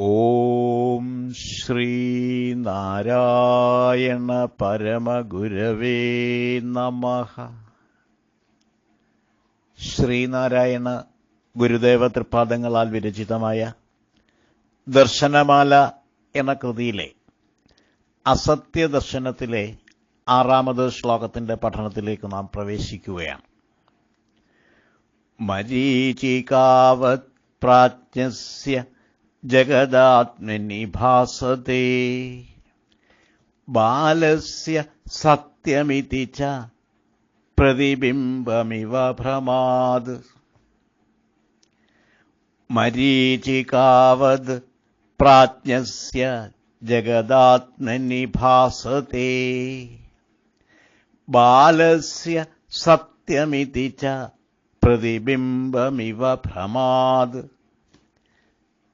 ഓം ശ്രീനാരായണ പരമഗുരവേ നമ. ശ്രീനാരായണ ഗുരുദേവ തൃപാദങ്ങളാൽ വിരചിതമായ ദർശനമാല എന്ന കൃതിയിലെ അസത്യ ദർശനത്തിലെ ആറാമത് ശ്ലോകത്തിന്റെ പഠനത്തിലേക്ക് നാം പ്രവേശിക്കുകയാണ്. മരീചികാവത് പ്രാജ്ഞസ്യ ജഗദാത്മനി ഭാസത്തെ ബാലസ്യ സത്യമിതി ച പ്രതിബിംബമിവ ഭ്രമാത്. മരീചികാവത് പ്രാജ്ഞസ്യ ജഗദാത്മനി ഭാസത്തെ ബാലസ്യ സത്യമിതി ച പ്രതിബിംബമിവ ഭ്രമാത്.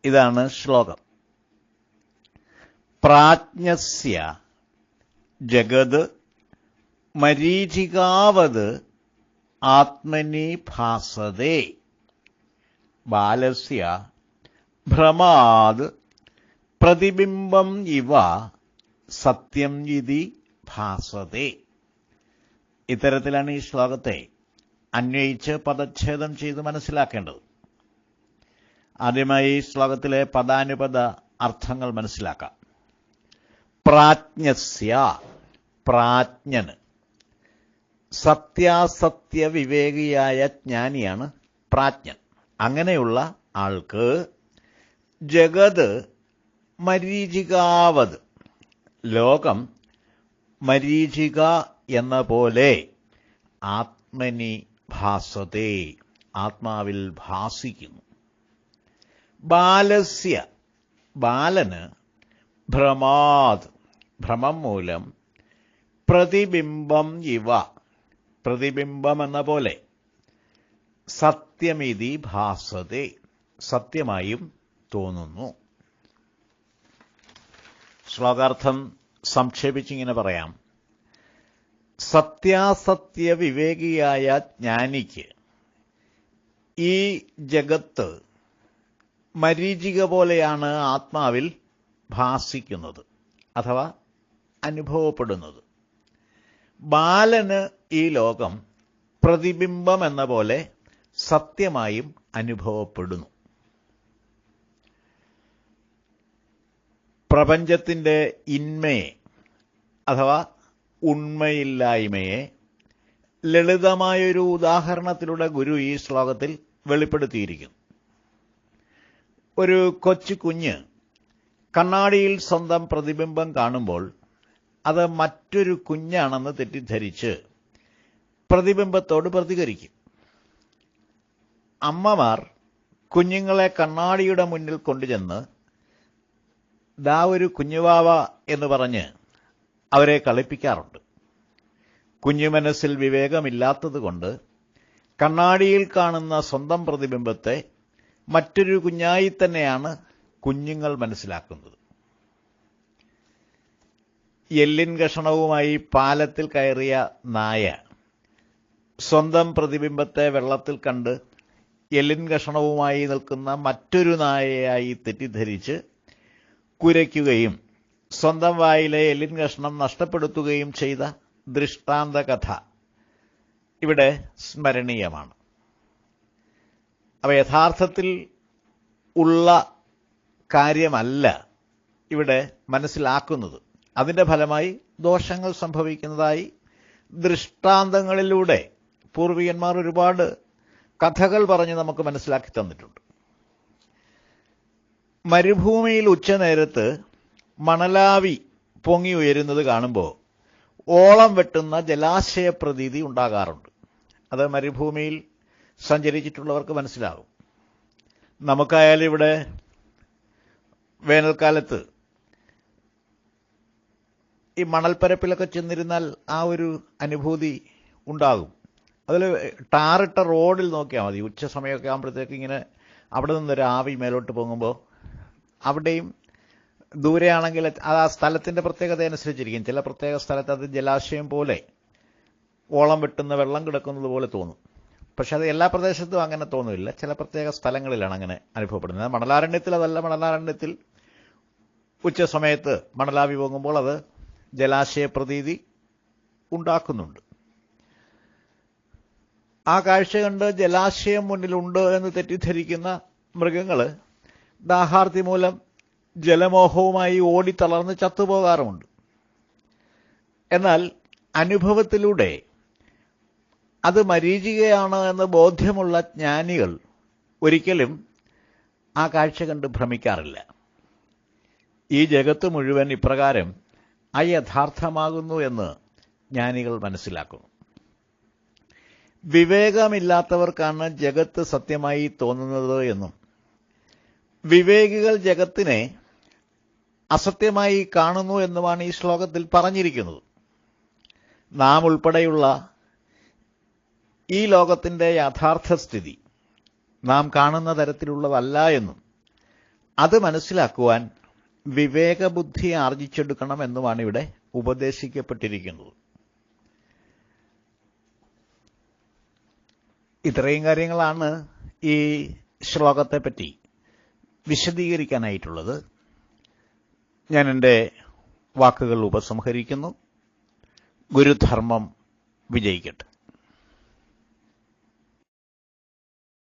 ഇതാണ് ശ്ലോകം. പ്രാജ്ഞസ്യ ജഗത് മരീചികാവത് ആത്മനി ഭാസതേ. ബാലസ്യ ഭ്രമാത് പ്രതിബിംബം ഇവ സത്യം ഇതി ഭാസതേ. ഇത്തരത്തിലാണ് ഈ ശ്ലോകത്തെ അന്വയിച്ച് പദച്ഛേദം ചെയ്ത് മനസ്സിലാക്കേണ്ടത്. ആദ്യമായി ഈ ശ്ലോകത്തിലെ പദാനുപദ അർത്ഥങ്ങൾ മനസ്സിലാക്കാം. പ്രാജ്ഞസ്യ പ്രാജ്ഞന് സത്യാസത്യ വിവേകിയായ ജ്ഞാനിയാണ് പ്രാജ്ഞൻ. അങ്ങനെയുള്ള ആൾക്ക് ജഗത് മരീചികാവത്. ലോകം മരീചിക എന്ന പോലെ ആത്മനി ഭാസത്തെ ആത്മാവിൽ ഭാസിക്കുന്നു. ബാലസ്യ. ബാലന് ഭ്രമാത് ഭ്രമം മൂലം പ്രതിബിംബം ഇവ. പ്രതിബിംബം എന്ന പോലെ സത്യമിതി ഭാസതെ. സത്യമായും തോന്നുന്നു. ശ്ലോകാർത്ഥം സംക്ഷേപിച്ചിങ്ങനെ പറയാം. സത്യാസത്യ വിവേകിയായ ജ്ഞാനിക്ക് ഈ ജഗത്ത് മരീചിക പോലെയാണ് ആത്മാവിൽ ഭാസിക്കുന്നത് അഥവാ അനുഭവപ്പെടുന്നത്. ബാലന് ഈ ലോകം പ്രതിബിംബം എന്ന പോലെ സത്യമായും അനുഭവപ്പെടുന്നു. പ്രപഞ്ചത്തിന്റെ ഇന്മയെ അഥവാ ഉണ്മയില്ലായ്മയെ ലളിതമായൊരു ഉദാഹരണത്തിലൂടെ ഗുരു ഈ ശ്ലോകത്തിൽ വെളിപ്പെടുത്തിയിരിക്കുന്നു. ഒരു കൊച്ചു കുഞ്ഞ് കണ്ണാടിയിൽ സ്വന്തം പ്രതിബിംബം കാണുമ്പോൾ അത് മറ്റൊരു കുഞ്ഞാണെന്ന് തെറ്റിദ്ധരിച്ച് പ്രതിബിംബത്തോട് പ്രതികരിക്കും. അമ്മമാർ കുഞ്ഞുങ്ങളെ കണ്ണാടിയുടെ മുന്നിൽ കൊണ്ടുചെന്ന് ദാ ഒരു കുഞ്ഞുവാവ എന്ന് പറഞ്ഞ് അവരെ കളിപ്പിക്കാറുണ്ട്. കുഞ്ഞു മനസ്സിൽ വിവേകമില്ലാത്തതുകൊണ്ട് കണ്ണാടിയിൽ കാണുന്ന സ്വന്തം പ്രതിബിംബത്തെ മറ്റൊരു കുഞ്ഞായി തന്നെയാണ് കുഞ്ഞുങ്ങൾ മനസ്സിലാക്കുന്നത്. എല്ലിൻ കഷണവുമായി പാലത്തിൽ കയറിയ നായ സ്വന്തം പ്രതിബിംബത്തെ വെള്ളത്തിൽ കണ്ട് എല്ലിൻ കഷണവുമായി നിൽക്കുന്ന മറ്റൊരു നായയായി തെറ്റിദ്ധരിച്ച് കുരയ്ക്കുകയും സ്വന്തം വായിലെ എല്ലിൻ കഷ്ണം നഷ്ടപ്പെടുത്തുകയും ചെയ്ത ദൃഷ്ടാന്ത കഥ ഇവിടെ സ്മരണീയമാണ്. അവ യഥാർത്ഥത്തിൽ ഉള്ള കാര്യമല്ല ഇവിടെ മനസ്സിലാക്കുന്നത്. അതിന്റെ ഫലമായി ദോഷങ്ങൾ സംഭവിക്കുന്നതായി ദൃഷ്ടാന്തങ്ങളിലൂടെ പൂർവികന്മാർ ഒരുപാട് കഥകൾ പറഞ്ഞ് നമുക്ക് മനസ്സിലാക്കി തന്നിട്ടുണ്ട്. മരുഭൂമിയിൽ ഉച്ചനേരത്ത് മണലാവി പൊങ്ങി ഉയരുന്നത് കാണുമ്പോൾ ഓളം വെട്ടുന്ന ജലാശയ പ്രതീതി ഉണ്ടാകാറുണ്ട്. അത് മരുഭൂമിയിൽ സഞ്ചരിച്ചിട്ടുള്ളവർക്ക് മനസ്സിലാകും നമുക്കായാലും ഇവിടെ വേനൽക്കാലത്ത് ഈ മണൽപ്പരപ്പിലൊക്കെ ചെന്നിരുന്നാൽ ആ ഒരു അനുഭൂതി ഉണ്ടാകും. അതിൽ ടാറിട്ട റോഡിൽ നോക്കിയാൽ മതി. ഉച്ച സമയമൊക്കെ ആകുമ്പോഴത്തേക്ക് ഇങ്ങനെ അവിടെ നിന്നൊരു ആവി മേലോട്ട് പോകുമ്പോൾ അവിടെയും ദൂരെയാണെങ്കിൽ അത് ആ സ്ഥലത്തിന്റെ പ്രത്യേകത അനുസരിച്ചിരിക്കും. ചില പ്രത്യേക സ്ഥലത്ത് അത് ജലാശയം പോലെ ഓളം വെട്ടുന്ന വെള്ളം കിടക്കുന്നത് പോലെ തോന്നും. പക്ഷെ അത് എല്ലാ പ്രദേശത്തും അങ്ങനെ തോന്നുന്നില്ല. ചില പ്രത്യേക സ്ഥലങ്ങളിലാണ് അങ്ങനെ അനുഭവപ്പെടുന്നത്. മണലാരണ്യത്തിൽ അതല്ല. മണലാരണ്യത്തിൽ ഉച്ച സമയത്ത് മണലാവി പൊങ്ങുമ്പോൾ അത് ജലാശയ പ്രതീതി ഉണ്ടാക്കുന്നുണ്ട്. ആ കാഴ്ച കണ്ട് ജലാശയം മുന്നിലുണ്ട് എന്ന് തെറ്റിദ്ധരിക്കുന്ന മൃഗങ്ങൾ ദാഹാർത്തി മൂലം ജലമോഹവുമായി ഓടിത്തളർന്ന് ചത്തുപോകാറുമുണ്ട്. എന്നാൽ അനുഭവത്തിലൂടെ അത് മരീചികയാണ് എന്ന് ബോധ്യമുള്ള ജ്ഞാനികൾ ഒരിക്കലും ആ കാഴ്ച കണ്ട് ഭ്രമിക്കാറില്ല. ഈ ജഗത്ത് മുഴുവൻ ഇപ്രകാരം അയഥാർത്ഥമാകുന്നു എന്ന് ജ്ഞാനികൾ മനസ്സിലാക്കുന്നു. വിവേകമില്ലാത്തവർക്കാണ് ജഗത്ത് സത്യമായി തോന്നുന്നത് എന്നും വിവേകികൾ ജഗത്തിനെ അസത്യമായി കാണുന്നു എന്നുമാണ് ഈ ശ്ലോകത്തിൽ പറഞ്ഞിരിക്കുന്നത്. നാം ഉൾപ്പെടെയുള്ള ഈ ലോകത്തിന്റെ യഥാർത്ഥ സ്ഥിതി നാം കാണുന്ന തരത്തിലുള്ളതല്ല എന്നും അത് മനസ്സിലാക്കുവാൻ വിവേകബുദ്ധി ആർജിച്ചെടുക്കണം എന്നുമാണ് ഇവിടെ ഉപദേശിക്കപ്പെട്ടിരിക്കുന്നത്. ഇത്രയും കാര്യങ്ങളാണ് ഈ ശ്ലോകത്തെപ്പറ്റി വിശദീകരിക്കാനായിട്ടുള്ളത്. ഞാൻ എന്റെ വാക്കുകൾ ഉപസംഹരിക്കുന്നു. ഗുരുധർമ്മം വിജയിക്കട്ടെ.